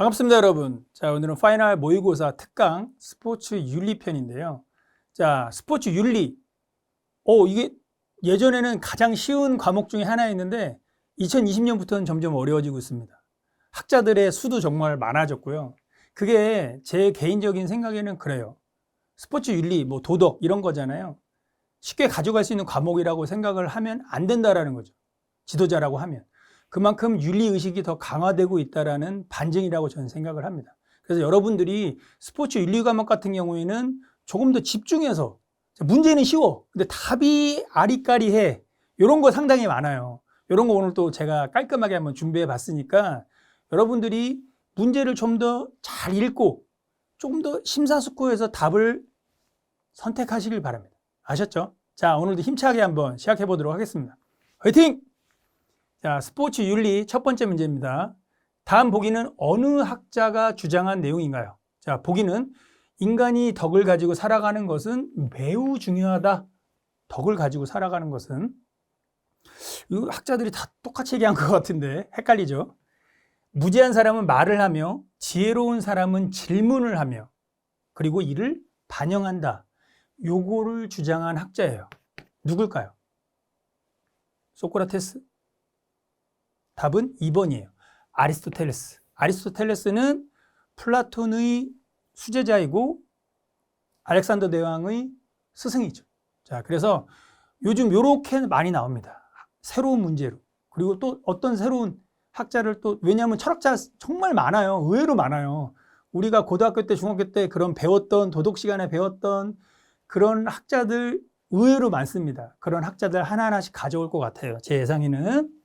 반갑습니다, 여러분. 자, 오늘은 파이널 모의고사 특강 스포츠 윤리 편인데요. 자, 스포츠 윤리. 오, 이게 예전에는 가장 쉬운 과목 중에 하나였는데 2020년부터는 점점 어려워지고 있습니다. 학자들의 수도 정말 많아졌고요. 그게 제 개인적인 생각에는 그래요. 스포츠 윤리, 뭐 도덕 이런 거잖아요. 쉽게 가져갈 수 있는 과목이라고 생각을 하면 안 된다라는 거죠. 지도자라고 하면. 그만큼 윤리 의식이 더 강화되고 있다라는 반증이라고 저는 생각을 합니다. 그래서 여러분들이 스포츠 윤리 과목 같은 경우에는 조금 더 집중해서 문제는 쉬워. 근데 답이 아리까리해. 이런 거 상당히 많아요. 이런 거 오늘 또 제가 깔끔하게 한번 준비해 봤으니까 여러분들이 문제를 좀 더 잘 읽고 조금 더 심사숙고해서 답을 선택하시길 바랍니다. 아셨죠? 자, 오늘도 힘차게 한번 시작해 보도록 하겠습니다. 화이팅! 자, 스포츠 윤리 첫 번째 문제입니다. 다음 보기는 어느 학자가 주장한 내용인가요? 자, 보기는 인간이 덕을 가지고 살아가는 것은 매우 중요하다. 덕을 가지고 살아가는 것은 이 학자들이 다 똑같이 얘기한 것 같은데 헷갈리죠? 무지한 사람은 말을 하며 지혜로운 사람은 질문을 하며 그리고 이를 반영한다. 요거를 주장한 학자예요. 누굴까요? 소크라테스? 답은 2번이에요. 아리스토텔레스. 아리스토텔레스는 플라톤의 수제자이고 알렉산더 대왕의 스승이죠. 자, 그래서 요즘 요렇게 많이 나옵니다. 새로운 문제로. 그리고 또 어떤 새로운 학자를 또 왜냐하면 철학자 정말 많아요. 의외로 많아요. 우리가 고등학교 때, 중학교 때 그런 배웠던 도덕 시간에 배웠던 그런 학자들 의외로 많습니다. 그런 학자들 하나하나씩 가져올 것 같아요. 제 예상에는.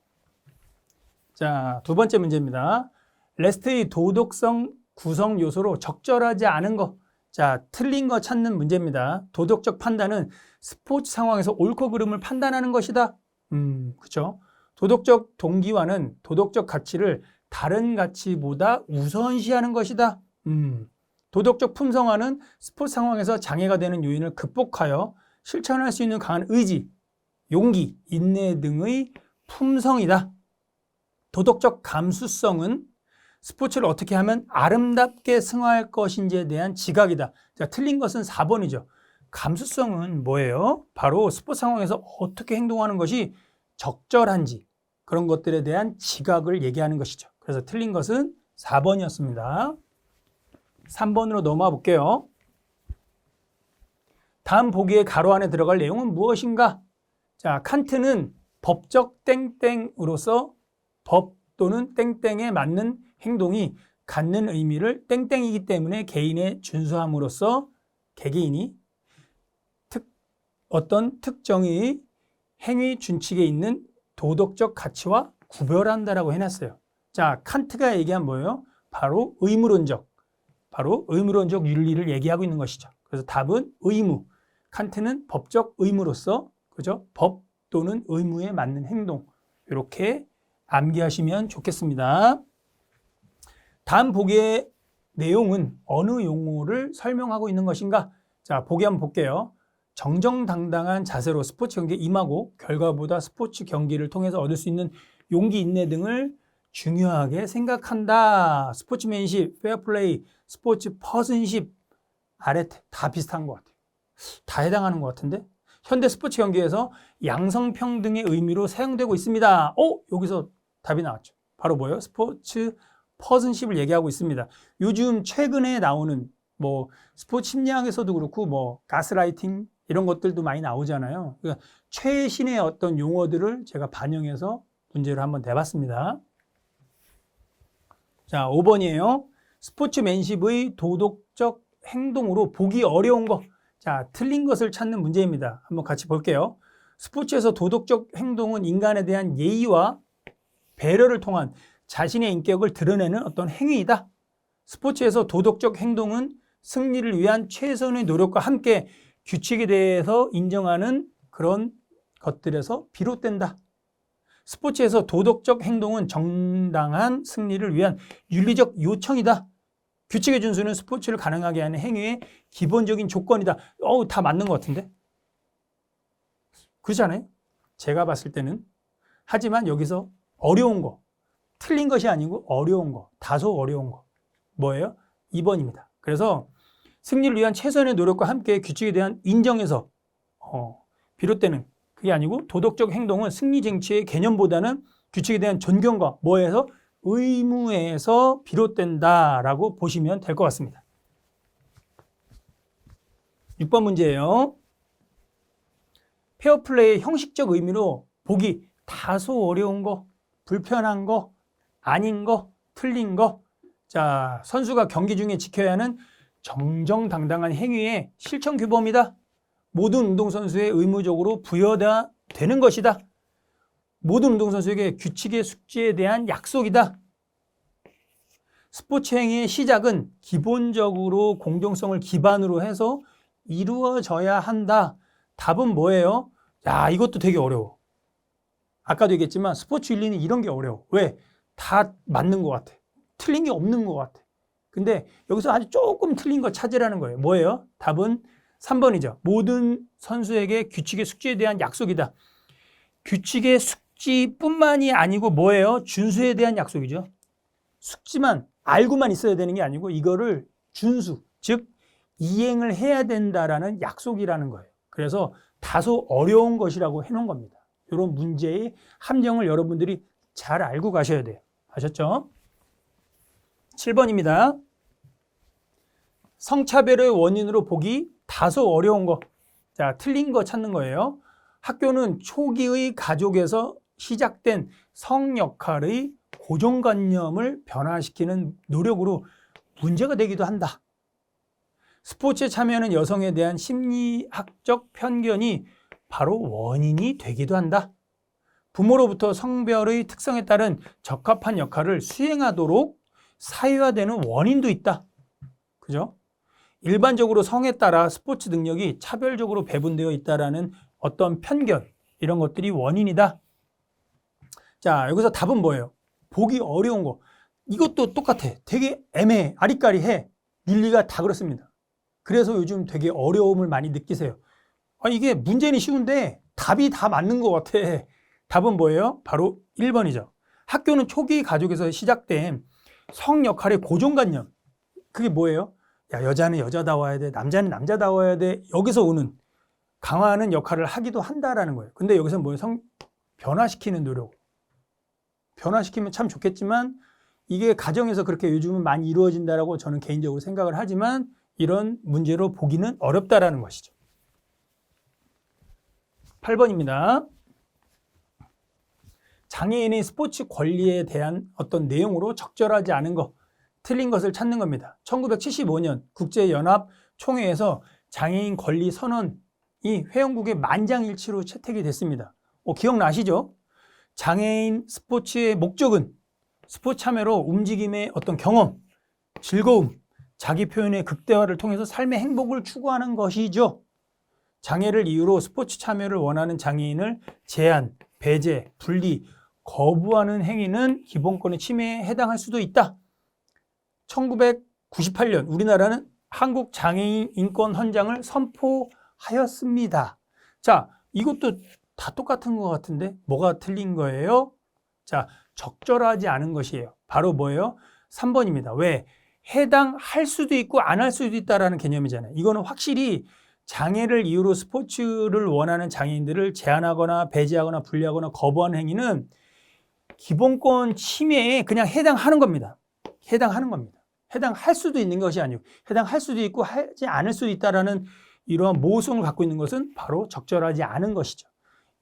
자, 두 번째 문제입니다. 레스트의 도덕성 구성 요소로 적절하지 않은 거. 자, 틀린 거 찾는 문제입니다. 도덕적 판단은 스포츠 상황에서 옳고 그름을 판단하는 것이다. 음, 그렇죠. 도덕적 동기화는 도덕적 가치를 다른 가치보다 우선시하는 것이다. 음, 도덕적 품성화는 스포츠 상황에서 장애가 되는 요인을 극복하여 실천할 수 있는 강한 의지, 용기, 인내 등의 품성이다. 도덕적 감수성은 스포츠를 어떻게 하면 아름답게 승화할 것인지에 대한 지각이다. 자, 틀린 것은 4번이죠. 감수성은 뭐예요? 바로 스포츠 상황에서 어떻게 행동하는 것이 적절한지 그런 것들에 대한 지각을 얘기하는 것이죠. 그래서 틀린 것은 4번이었습니다. 3번으로 넘어가 볼게요. 다음 보기의 가로 안에 들어갈 내용은 무엇인가? 자, 칸트는 법적 땡땡으로서 법 또는 땡땡에 맞는 행동이 갖는 의미를 땡땡이기 때문에 개인의 준수함으로써 개개인이 특, 어떤 특정의 행위 준칙에 있는 도덕적 가치와 구별한다라고 해놨어요. 자, 칸트가 얘기한 뭐예요? 바로 의무론적, 바로 의무론적 윤리를 얘기하고 있는 것이죠. 그래서 답은 의무. 칸트는 법적 의무로서 그죠? 법 또는 의무에 맞는 행동 이렇게 암기하시면 좋겠습니다. 다음 보기의 내용은 어느 용어를 설명하고 있는 것인가? 자, 보기 한번 볼게요. 정정당당한 자세로 스포츠 경기에 임하고 결과보다 스포츠 경기를 통해서 얻을 수 있는 용기, 인내 등을 중요하게 생각한다. 스포츠맨십, 페어플레이, 스포츠 퍼슨십 아래 다 비슷한 것 같아요. 다 해당하는 것 같은데? 현대 스포츠 경기에서 양성평등의 의미로 사용되고 있습니다. 어? 여기서 답이 나왔죠. 바로 뭐예요? 스포츠 퍼슨십을 얘기하고 있습니다. 요즘 최근에 나오는 뭐 스포츠 심리학에서도 그렇고 뭐 가스라이팅 이런 것들도 많이 나오잖아요. 그러니까 최신의 어떤 용어들을 제가 반영해서 문제를 한번 내봤습니다. 자, 5번이에요. 스포츠맨십의 도덕적 행동으로 보기 어려운 것. 자, 틀린 것을 찾는 문제입니다. 한번 같이 볼게요. 스포츠에서 도덕적 행동은 인간에 대한 예의와 배려를 통한 자신의 인격을 드러내는 어떤 행위이다. 스포츠에서 도덕적 행동은 승리를 위한 최선의 노력과 함께 규칙에 대해서 인정하는 그런 것들에서 비롯된다. 스포츠에서 도덕적 행동은 정당한 승리를 위한 윤리적 요청이다. 규칙의 준수는 스포츠를 가능하게 하는 행위의 기본적인 조건이다. 어우, 다 맞는 것 같은데? 그렇지 않아요? 제가 봤을 때는. 하지만 여기서 어려운 거, 틀린 것이 아니고 어려운 거, 다소 어려운 거. 뭐예요? 2번입니다. 그래서 승리를 위한 최선의 노력과 함께 규칙에 대한 인정에서 어, 비롯되는 그게 아니고 도덕적 행동은 승리 쟁취의 개념보다는 규칙에 대한 존경과 뭐에서 의무에서 비롯된다라고 보시면 될 것 같습니다. 6번 문제예요. 페어플레이의 형식적 의미로 보기 다소 어려운 거, 불편한 거, 아닌 거, 틀린 거. 자, 선수가 경기 중에 지켜야 하는 정정당당한 행위의 실천 규범이다. 모든 운동선수에 의무적으로 부여다 되는 것이다. 모든 운동선수에게 규칙의 숙지에 대한 약속이다. 스포츠 행위의 시작은 기본적으로 공정성을 기반으로 해서 이루어져야 한다. 답은 뭐예요? 야, 이것도 되게 어려워. 아까도 얘기했지만 스포츠 윤리는 이런 게 어려워. 왜? 다 맞는 것 같아. 틀린 게 없는 것 같아. 근데 여기서 아주 조금 틀린 거 찾으라는 거예요. 뭐예요? 답은 3번이죠. 모든 선수에게 규칙의 숙지에 대한 약속이다. 규칙의 숙지뿐만이 아니고 뭐예요? 준수에 대한 약속이죠. 숙지만 알고만 있어야 되는 게 아니고 이거를 준수, 즉 이행을 해야 된다라는 약속이라는 거예요. 그래서 다소 어려운 것이라고 해놓은 겁니다. 이런 문제의 함정을 여러분들이 잘 알고 가셔야 돼요. 아셨죠? 7번입니다. 성차별의 원인으로 보기 다소 어려운 거. 자, 틀린 거 찾는 거예요. 학교는 초기의 가족에서 시작된 성 역할의 고정관념을 변화시키는 노력으로 문제가 되기도 한다. 스포츠에 참여하는 여성에 대한 심리학적 편견이 바로 원인이 되기도 한다. 부모로부터 성별의 특성에 따른 적합한 역할을 수행하도록 사회화되는 원인도 있다. 그죠? 일반적으로 성에 따라 스포츠 능력이 차별적으로 배분되어 있다라는 어떤 편견, 이런 것들이 원인이다. 자, 여기서 답은 뭐예요? 보기 어려운 거. 이것도 똑같아. 되게 애매해. 아리까리해. 윤리가 다 그렇습니다. 그래서 요즘 되게 어려움을 많이 느끼세요. 아, 이게 문제는 쉬운데 답이 다 맞는 것 같아. 답은 뭐예요? 바로 1번이죠. 학교는 초기 가족에서 시작된 성 역할의 고정관념. 그게 뭐예요? 야, 여자는 여자다워야 돼. 남자는 남자다워야 돼. 여기서 오는 강화하는 역할을 하기도 한다라는 거예요. 근데 여기서 뭐예요? 성 변화시키는 노력. 변화시키면 참 좋겠지만 이게 가정에서 그렇게 요즘은 많이 이루어진다라고 저는 개인적으로 생각을 하지만 이런 문제로 보기는 어렵다라는 것이죠. 8번입니다. 장애인의 스포츠 권리에 대한 어떤 내용으로 적절하지 않은 것, 틀린 것을 찾는 겁니다. 1975년 국제연합 총회에서 장애인 권리 선언이 회원국의 만장일치로 채택이 됐습니다. 어, 기억나시죠? 장애인 스포츠의 목적은 스포츠 참여로 움직임의 어떤 경험, 즐거움, 자기 표현의 극대화를 통해서 삶의 행복을 추구하는 것이죠. 장애를 이유로 스포츠 참여를 원하는 장애인을 제한, 배제, 분리, 거부하는 행위는 기본권의 침해에 해당할 수도 있다. 1998년 우리나라는 한국 장애인 인권 헌장을 선포하였습니다. 자, 이것도 다 똑같은 것 같은데 뭐가 틀린 거예요? 자, 적절하지 않은 것이에요. 바로 뭐예요? 3번입니다. 왜? 해당할 수도 있고 안 할 수도 있다라는 개념이잖아요. 이거는 확실히 장애를 이유로 스포츠를 원하는 장애인들을 제한하거나 배제하거나 분리하거나 거부하는 행위는 기본권 침해에 그냥 해당하는 겁니다. 해당하는 겁니다. 해당할 수도 있는 것이 아니고 해당할 수도 있고 하지 않을 수도 있다라는 이러한 모성을 갖고 있는 것은 바로 적절하지 않은 것이죠.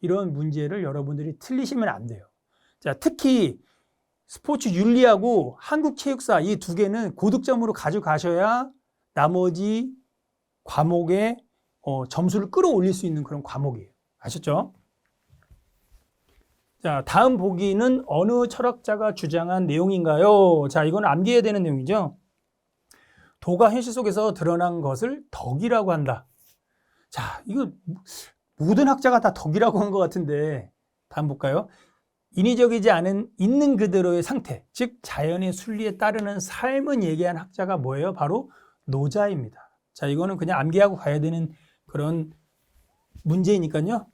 이런 문제를 여러분들이 틀리시면 안 돼요. 자, 특히 스포츠 윤리하고 한국체육사 이 두 개는 고득점으로 가져가셔야 나머지 과목에 어, 점수를 끌어올릴 수 있는 그런 과목이에요. 아셨죠? 자, 다음 보기는 어느 철학자가 주장한 내용인가요? 자, 이건 암기해야 되는 내용이죠. 도가 현실 속에서 드러난 것을 덕이라고 한다. 자, 이거 모든 학자가 다 덕이라고 한 것 같은데 다음 볼까요? 인위적이지 않은 있는 그대로의 상태, 즉 자연의 순리에 따르는 삶을 얘기한 학자가 뭐예요? 바로 노자입니다. 자, 이거는 그냥 암기하고 가야 되는 그런 문제이니까요.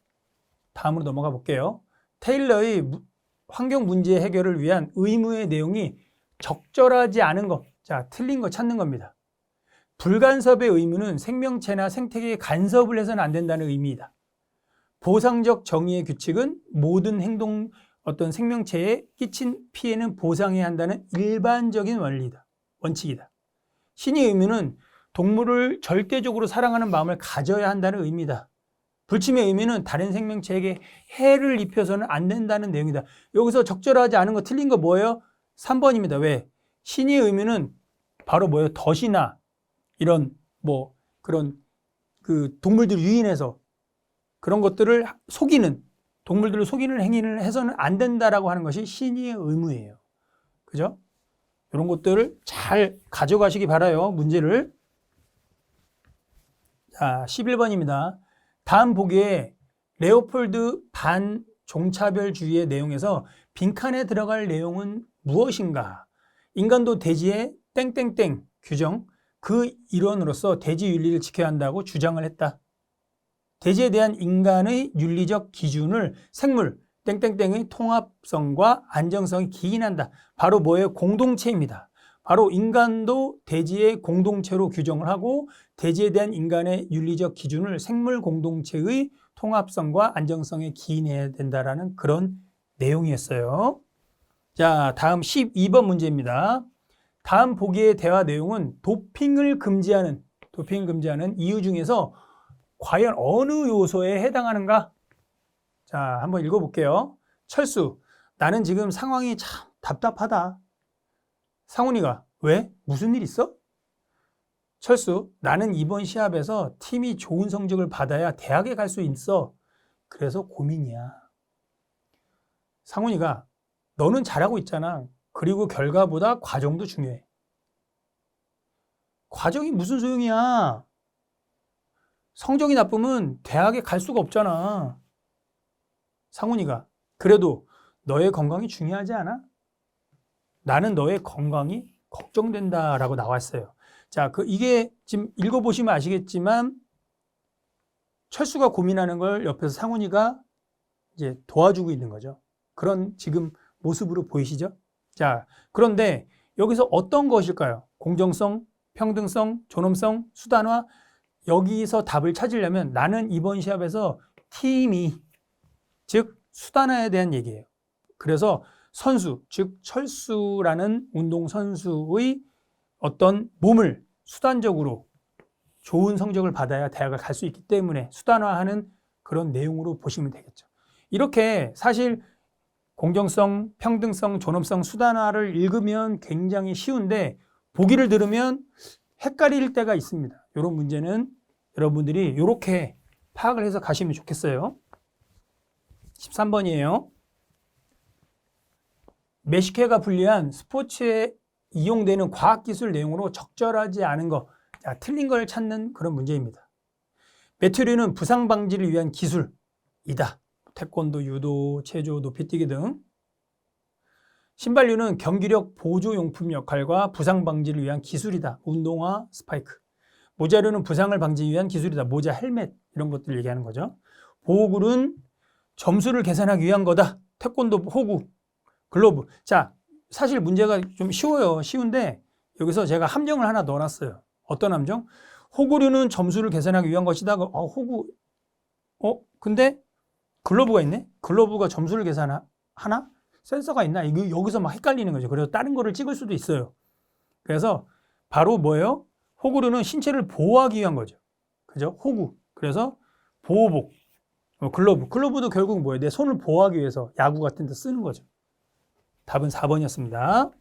다음으로 넘어가 볼게요. 테일러의 환경 문제 해결을 위한 의무의 내용이 적절하지 않은 것. 자, 틀린 거 찾는 겁니다. 불간섭의 의무는 생명체나 생태계에 간섭을 해서는 안 된다는 의미이다. 보상적 정의의 규칙은 모든 행동 어떤 생명체에 끼친 피해는 보상해야 한다는 일반적인 원리다. 원칙이다. 신의 의무는 동물을 절대적으로 사랑하는 마음을 가져야 한다는 의미다. 불침의 의미는 다른 생명체에게 해를 입혀서는 안 된다는 내용이다. 여기서 적절하지 않은 거 틀린 거 뭐예요? 3번입니다. 왜? 신의 의무는 바로 뭐예요? 덫이나 이런 뭐 그런 그 동물들 유인해서 그런 것들을 속이는 동물들을 속이는 행위를 해서는 안 된다라고 하는 것이 신의의 의무예요. 그죠? 이런 것들을 잘 가져가시기 바라요. 문제를. 자, 11번입니다. 다음 보기에 레오폴드 반 종차별주의의 내용에서 빈칸에 들어갈 내용은 무엇인가? 인간도 대지의 땡땡땡 규정, 그 일원으로서 대지 윤리를 지켜야 한다고 주장을 했다. 대지에 대한 인간의 윤리적 기준을 생물 땡땡땡의 통합성과 안정성이 기인한다. 바로 뭐예요? 공동체입니다. 바로 인간도 대지의 공동체로 규정을 하고 대지에 대한 인간의 윤리적 기준을 생물 공동체의 통합성과 안정성에 기인해야 된다라는 그런 내용이었어요. 자, 다음 12번 문제입니다. 다음 보기의 대화 내용은 도핑을 금지하는 도핑 금지하는 이유 중에서 과연 어느 요소에 해당하는가? 자, 한번 읽어볼게요. 철수, 나는 지금 상황이 참 답답하다. 상훈이가, 왜? 무슨 일 있어? 철수, 나는 이번 시합에서 팀이 좋은 성적을 받아야 대학에 갈 수 있어. 그래서 고민이야. 상훈이가, 너는 잘하고 있잖아. 그리고 결과보다 과정도 중요해. 과정이 무슨 소용이야? 성적이 나쁘면 대학에 갈 수가 없잖아. 상훈이가 그래도 너의 건강이 중요하지 않아? 나는 너의 건강이 걱정된다라고 나왔어요. 자, 그 이게 지금 읽어보시면 아시겠지만 철수가 고민하는 걸 옆에서 상훈이가 이제 도와주고 있는 거죠. 그런 지금 모습으로 보이시죠? 자, 그런데 여기서 어떤 것일까요? 공정성, 평등성, 존엄성, 수단화 여기서 답을 찾으려면 나는 이번 시합에서 팀이 즉 수단화에 대한 얘기예요. 그래서 선수 즉 철수라는 운동 선수의 어떤 몸을 수단적으로 좋은 성적을 받아야 대학을 갈 수 있기 때문에 수단화하는 그런 내용으로 보시면 되겠죠. 이렇게 사실 공정성, 평등성, 존엄성, 수단화를 읽으면 굉장히 쉬운데 보기를 들으면 헷갈릴 때가 있습니다. 이런 문제는 여러분들이 이렇게 파악을 해서 가시면 좋겠어요. 13번이에요. 매식회가 분리한 스포츠에 이용되는 과학기술 내용으로 적절하지 않은 거, 자, 틀린 걸 찾는 그런 문제입니다. 매트류는 부상 방지를 위한 기술이다. 태권도, 유도, 체조, 높이뛰기 등. 신발류는 경기력 보조 용품 역할과 부상 방지를 위한 기술이다. 운동화, 스파이크. 모자류는 부상을 방지하기 위한 기술이다. 모자, 헬멧 이런 것들 얘기하는 거죠. 보호구는 점수를 계산하기 위한 거다. 태권도 호구, 글로브. 자, 사실 문제가 좀 쉬워요. 쉬운데 여기서 제가 함정을 하나 넣어놨어요. 어떤 함정? 호구류는 점수를 계산하기 위한 것이다. 어, 호구. 어, 근데 글로브가 있네? 글로브가 점수를 계산하나? 센서가 있나? 이거 여기서 막 헷갈리는 거죠. 그래서 다른 거를 찍을 수도 있어요. 그래서 바로 뭐예요? 호구류는 신체를 보호하기 위한 거죠. 그죠? 호구. 그래서 보호복. 어, 글러브. 글러브도 결국 뭐예요? 내 손을 보호하기 위해서 야구 같은 데 쓰는 거죠. 답은 4번이었습니다.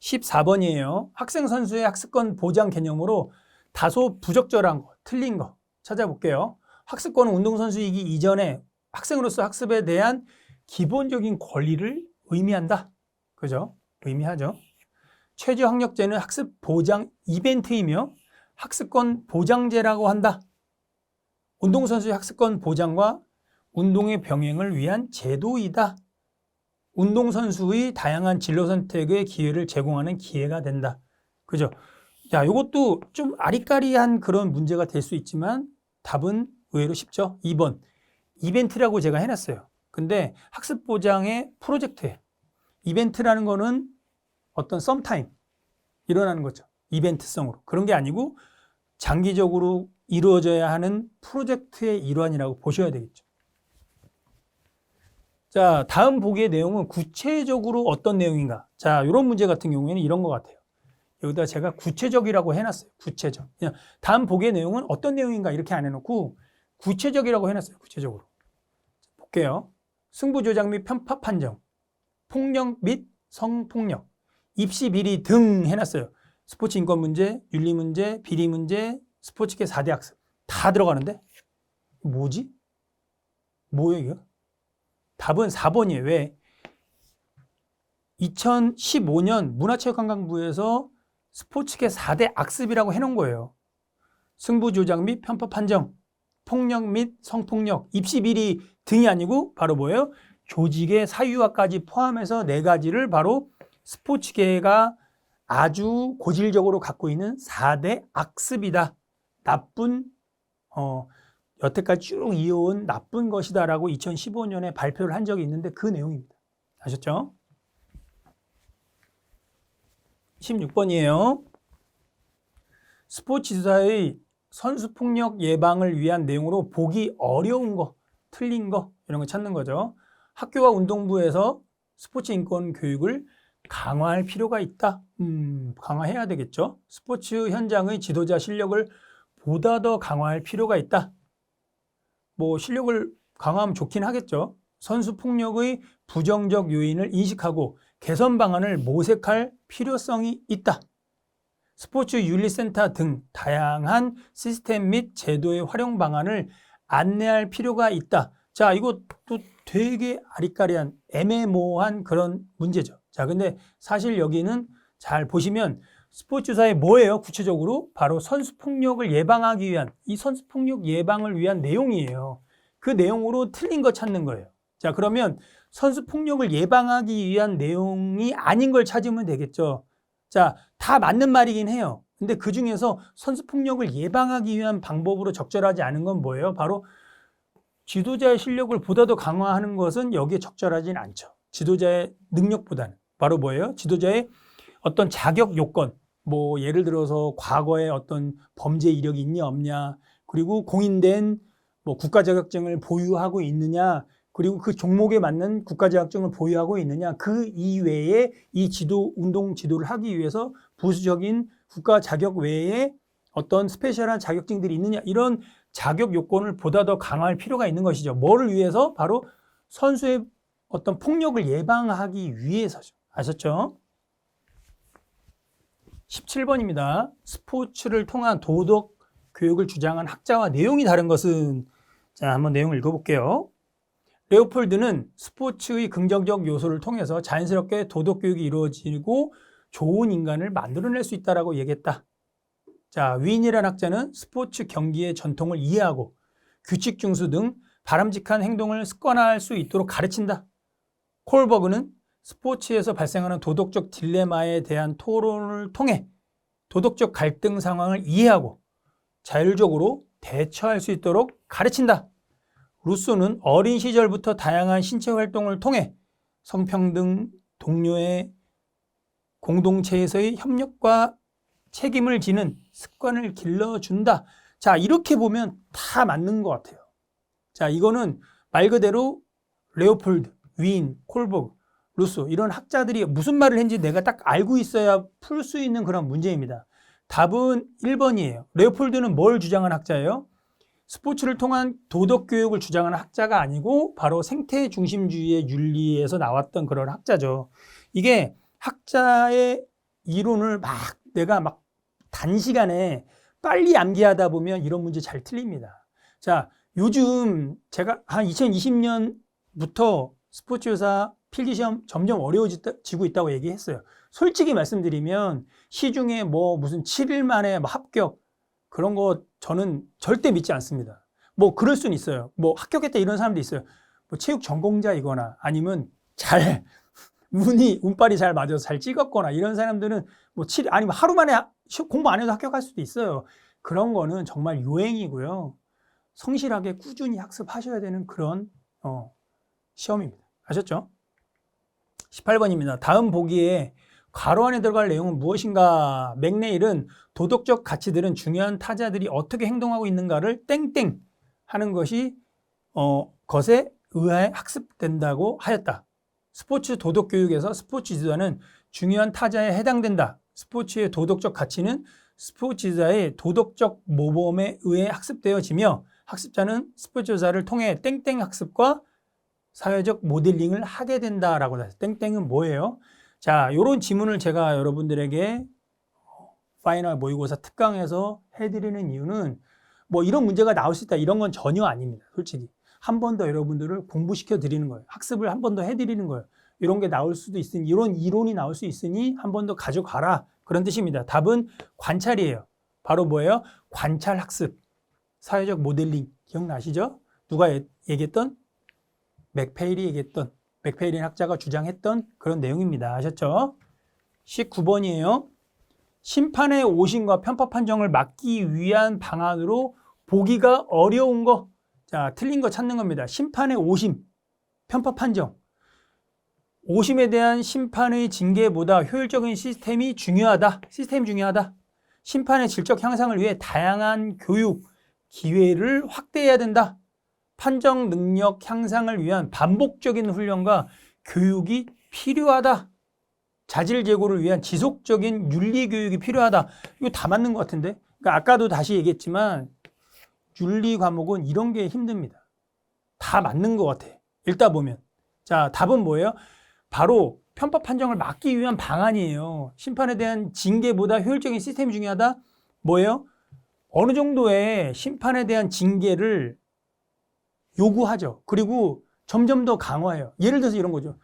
14번이에요. 학생 선수의 학습권 보장 개념으로 다소 부적절한 거, 틀린 거 찾아볼게요. 학습권은 운동선수이기 이전에 학생으로서 학습에 대한 기본적인 권리를 의미한다. 그죠? 의미하죠. 최저 학력제는 학습 보장 이벤트이며 학습권 보장제라고 한다. 운동선수의 학습권 보장과 운동의 병행을 위한 제도이다. 운동선수의 다양한 진로 선택의 기회를 제공하는 기회가 된다. 그죠? 자, 이것도 좀 아리까리한 그런 문제가 될 수 있지만 답은 의외로 쉽죠? 2번. 이벤트라고 제가 해놨어요. 근데 학습 보장의 프로젝트예요. 이벤트라는 거는 어떤 썸타임 일어나는 거죠. 이벤트성으로. 그런 게 아니고 장기적으로 이루어져야 하는 프로젝트의 일환이라고 보셔야 되겠죠. 자, 다음 보기의 내용은 구체적으로 어떤 내용인가? 자, 이런 문제 같은 경우에는 이런 것 같아요. 여기다 제가 구체적이라고 해놨어요. 구체적. 그냥 다음 보기의 내용은 어떤 내용인가 이렇게 안 해놓고 구체적이라고 해놨어요. 구체적으로. 볼게요. 승부조작 및 편파 판정, 폭력 및 성폭력, 입시 비리 등 해놨어요. 스포츠 인권 문제, 윤리 문제, 비리 문제, 스포츠계 4대 학습 다 들어가는데 뭐지? 뭐예요 이거? 답은 4번이에요. 왜? 2015년 문화체육관광부에서 스포츠계 4대 악습이라고 해놓은 거예요. 승부조작 및 편파 판정, 폭력 및 성폭력, 입시 비리 등이 아니고 바로 뭐예요? 조직의 사유화까지 포함해서 네 가지를 바로 스포츠계가 아주 고질적으로 갖고 있는 4대 악습이다. 나쁜 어 여태까지 쭉 이어온 나쁜 것이다라고 2015년에 발표를 한 적이 있는데 그 내용입니다. 아셨죠? 16번이에요. 스포츠 지사의 선수 폭력 예방을 위한 내용으로 보기 어려운 거, 틀린 거 이런 거 찾는 거죠. 학교와 운동부에서 스포츠 인권 교육을 강화할 필요가 있다. 음, 강화해야 되겠죠. 스포츠 현장의 지도자 실력을 보다 더 강화할 필요가 있다. 뭐 실력을 강화하면 좋긴 하겠죠. 선수 폭력의 부정적 요인을 인식하고 개선 방안을 모색할 필요성이 있다. 스포츠 윤리센터 등 다양한 시스템 및 제도의 활용 방안을 안내할 필요가 있다. 자, 또 되게 아리까리한 애매모호한 그런 문제죠. 자, 근데 사실 여기는 잘 보시면 스포츠사에 뭐예요? 구체적으로 바로 선수 폭력을 예방하기 위한 이 선수 폭력 예방을 위한 내용이에요. 그 내용으로 틀린 거 찾는 거예요. 자, 그러면 선수 폭력을 예방하기 위한 내용이 아닌 걸 찾으면 되겠죠. 자, 다 맞는 말이긴 해요. 근데 그 중에서 선수 폭력을 예방하기 위한 방법으로 적절하지 않은 건 뭐예요? 바로 지도자의 실력을 보다 더 강화하는 것은 여기에 적절하진 않죠. 지도자의 능력보다는. 바로 뭐예요? 지도자의 어떤 자격 요건, 뭐 예를 들어서 과거에 어떤 범죄 이력이 있냐 없냐, 그리고 공인된 뭐 국가 자격증을 보유하고 있느냐, 그리고 그 종목에 맞는 국가 자격증을 보유하고 있느냐, 그 이외에 이 지도 운동 지도를 하기 위해서 부수적인 국가 자격 외에 어떤 스페셜한 자격증들이 있느냐 이런 자격 요건을 보다 더 강화할 필요가 있는 것이죠. 뭐를 위해서? 바로 선수의 어떤 폭력을 예방하기 위해서죠. 아셨죠? 17번입니다. 스포츠를 통한 도덕 교육을 주장한 학자와 내용이 다른 것은 자, 한번 내용을 읽어볼게요. 레오폴드는 스포츠의 긍정적 요소를 통해서 자연스럽게 도덕 교육이 이루어지고 좋은 인간을 만들어낼 수 있다라고 얘기했다. 자, 윈이라는 학자는 스포츠 경기의 전통을 이해하고 규칙 중수 등 바람직한 행동을 습관화할 수 있도록 가르친다. 콜버그는 스포츠에서 발생하는 도덕적 딜레마에 대한 토론을 통해 도덕적 갈등 상황을 이해하고 자율적으로 대처할 수 있도록 가르친다. 루소는 어린 시절부터 다양한 신체 활동을 통해 성평등, 동료의 공동체에서의 협력과 책임을 지는 습관을 길러준다. 자, 이렇게 보면 다 맞는 것 같아요. 자, 이거는 말 그대로 레오폴드, 윈, 콜버그, 루소 이런 학자들이 무슨 말을 했는지 내가 딱 알고 있어야 풀 수 있는 그런 문제입니다. 답은 1번이에요. 레오폴드는 뭘 주장한 학자예요? 스포츠를 통한 도덕 교육을 주장하는 학자가 아니고 바로 생태 중심주의의 윤리에서 나왔던 그런 학자죠. 이게 학자의 이론을 막 내가 막 단시간에 빨리 암기하다 보면 이런 문제 잘 틀립니다. 자, 요즘 제가 한 2020년부터 스포츠 교사 필기시험 점점 어려워지고 있다고 얘기했어요. 솔직히 말씀드리면 시중에 뭐 무슨 7일 만에 뭐 합격 그런 거 저는 절대 믿지 않습니다. 뭐 그럴 수는 있어요. 뭐 합격했다 이런 사람도 있어요. 뭐 체육 전공자이거나 아니면 잘 운이 운빨이 잘 맞아서 잘 찍었거나 이런 사람들은 뭐 7, 아니면 하루 만에 공부 안 해도 합격할 수도 있어요. 그런 거는 정말 유행이고요. 성실하게 꾸준히 학습하셔야 되는 그런 어, 시험입니다. 아셨죠? 18번입니다. 다음 보기에 괄호 안에 들어갈 내용은 무엇인가? 맥네일은 도덕적 가치들은 중요한 타자들이 어떻게 행동하고 있는가를 땡땡 하는 것이 어, 것에 의하에 학습된다고 하였다. 스포츠 도덕 교육에서 스포츠 지도자는 중요한 타자에 해당된다. 스포츠의 도덕적 가치는 스포츠 지도자의 도덕적 모범에 의해 학습되어지며 학습자는 스포츠 지도자를 통해 땡땡 학습과 사회적 모델링을 하게 된다라고 했어요. 땡땡은 뭐예요? 자, 요런 지문을 제가 여러분들에게 파이널 모의고사 특강에서 해드리는 이유는 뭐 이런 문제가 나올 수 있다 이런 건 전혀 아닙니다. 솔직히 한 번 더 여러분들을 공부시켜 드리는 거예요. 학습을 한 번 더 해드리는 거예요. 이런 게 나올 수도 있으니 이런 이론이 나올 수 있으니 한 번 더 가져가라 그런 뜻입니다. 답은 관찰이에요. 바로 뭐예요? 관찰 학습, 사회적 모델링 기억나시죠? 누가 예- 얘기했던 맥페일이 얘기했던 맥페일인 학자가 주장했던 그런 내용입니다. 아셨죠? 19번이에요. 심판의 오심과 편파 판정을 막기 위한 방안으로 보기가 어려운 거. 자, 틀린 거 찾는 겁니다. 심판의 오심, 편파 판정. 오심에 대한 심판의 징계보다 효율적인 시스템이 중요하다. 시스템이 중요하다. 심판의 질적 향상을 위해 다양한 교육, 기회를 확대해야 된다. 판정 능력 향상을 위한 반복적인 훈련과 교육이 필요하다. 자질 제고를 위한 지속적인 윤리 교육이 필요하다. 이거 다 맞는 것 같은데? 그러니까 아까도 다시 얘기했지만 윤리 과목은 이런 게 힘듭니다. 다 맞는 것 같아. 읽다 보면. 자, 답은 뭐예요? 바로 편법 판정을 막기 위한 방안이에요. 심판에 대한 징계보다 효율적인 시스템이 중요하다? 뭐예요? 어느 정도의 심판에 대한 징계를 요구하죠. 그리고 점점 더 강화해요. 예를 들어서 이런 거죠.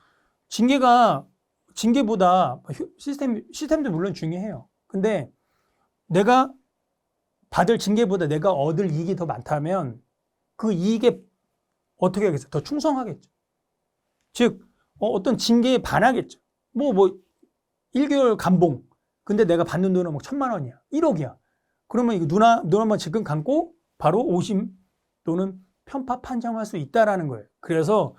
징계가 징계보다 효- 시스템 시스템도 물론 중요해요. 근데 내가 받을 징계보다 내가 얻을 이익이 더 많다면 그 이익에 어떻게 하겠어요? 더 충성하겠죠. 즉 어, 떤 징계에 반하겠죠. 뭐뭐 1개월 감봉. 근데 내가 받는 돈은 뭐 천만 원이야. 1억이야. 그러면 이거 누나 누나만 지금 감고 바로 오심 또는 편파 판정할 수 있다라는 거예요. 그래서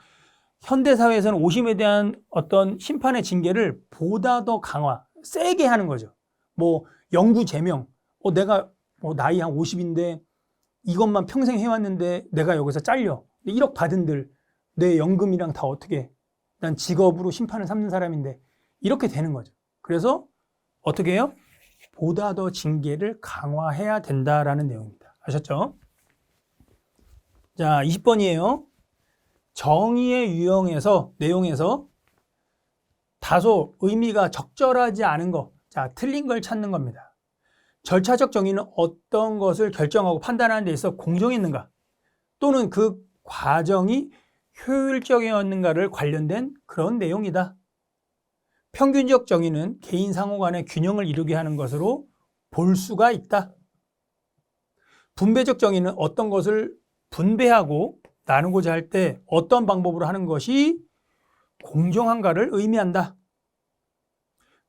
현대 사회에서는 오심에 대한 어떤 심판의 징계를 보다 더 강화, 세게 하는 거죠. 뭐 영구 제명. 어 내가 뭐 나이 한 50인데 이것만 평생 해왔는데 내가 여기서 잘려. 1억 받은들 내 연금이랑 다 어떻게? 난 직업으로 심판을 삼는 사람인데 이렇게 되는 거죠. 그래서 어떻게 해요? 보다 더 징계를 강화해야 된다라는 내용입니다. 아셨죠? 자, 20번이에요. 정의의 유형에서, 내용에서 다소 의미가 적절하지 않은 거, 자, 틀린 걸 찾는 겁니다. 절차적 정의는 어떤 것을 결정하고 판단하는 데 있어 공정했는가, 또는 그 과정이 효율적이었는가를 관련된 그런 내용이다. 평균적 정의는 개인 상호 간의 균형을 이루게 하는 것으로 볼 수가 있다. 분배적 정의는 어떤 것을 분배하고 나누고자 할 때 어떤 방법으로 하는 것이 공정한가를 의미한다.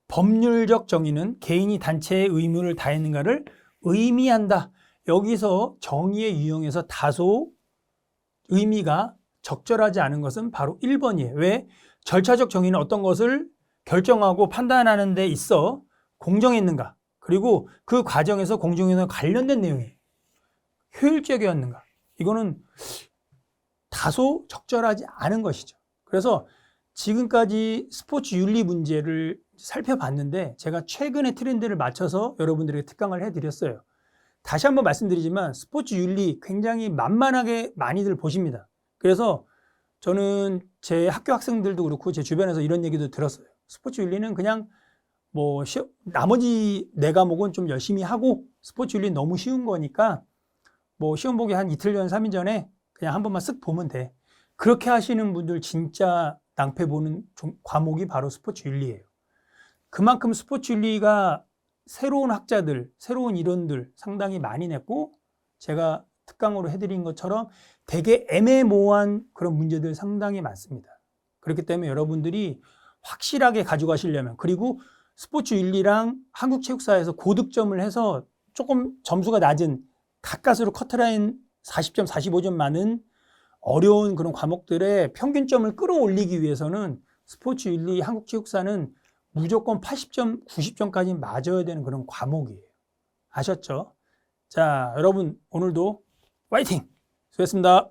법률적 정의는 개인이 단체의 의무를 다했는가를 의미한다. 여기서 정의의 유형에서 다소 의미가 적절하지 않은 것은 바로 1번이에요. 왜? 절차적 정의는 어떤 것을 결정하고 판단하는 데 있어 공정했는가? 그리고 그 과정에서 공정에서 관련된 내용이에요. 효율적이었는가? 이거는 다소 적절하지 않은 것이죠. 그래서 지금까지 스포츠 윤리 문제를 살펴봤는데 제가 최근의 트렌드를 맞춰서 여러분들에게 특강을 해드렸어요. 다시 한번 말씀드리지만 스포츠 윤리 굉장히 만만하게 많이들 보십니다. 그래서 저는 제 학교 학생들도 그렇고 제 주변에서 이런 얘기도 들었어요. 스포츠 윤리는 그냥 뭐 시, 나머지 네 과목은 좀 열심히 하고 스포츠 윤리 너무 쉬운 거니까 뭐 시험 보기 한 이틀 전, 3일 전에 그냥 한 번만 쓱 보면 돼. 그렇게 하시는 분들 진짜 낭패 보는 종- 과목이 바로 스포츠 윤리예요. 그만큼 스포츠 윤리가 새로운 학자들, 새로운 이론들 상당히 많이 냈고 제가 특강으로 해드린 것처럼 되게 애매모호한 그런 문제들 상당히 많습니다. 그렇기 때문에 여러분들이 확실하게 가져가시려면 그리고 스포츠 윤리랑 한국체육사에서 고득점을 해서 조금 점수가 낮은 가까스로 커트라인 40점, 45점 많은 어려운 그런 과목들의 평균점을 끌어올리기 위해서는 스포츠 윤리 한국 체육사는 무조건 80점, 90점까지 맞아야 되는 그런 과목이에요. 아셨죠? 자, 여러분 오늘도 파이팅! 수고했습니다.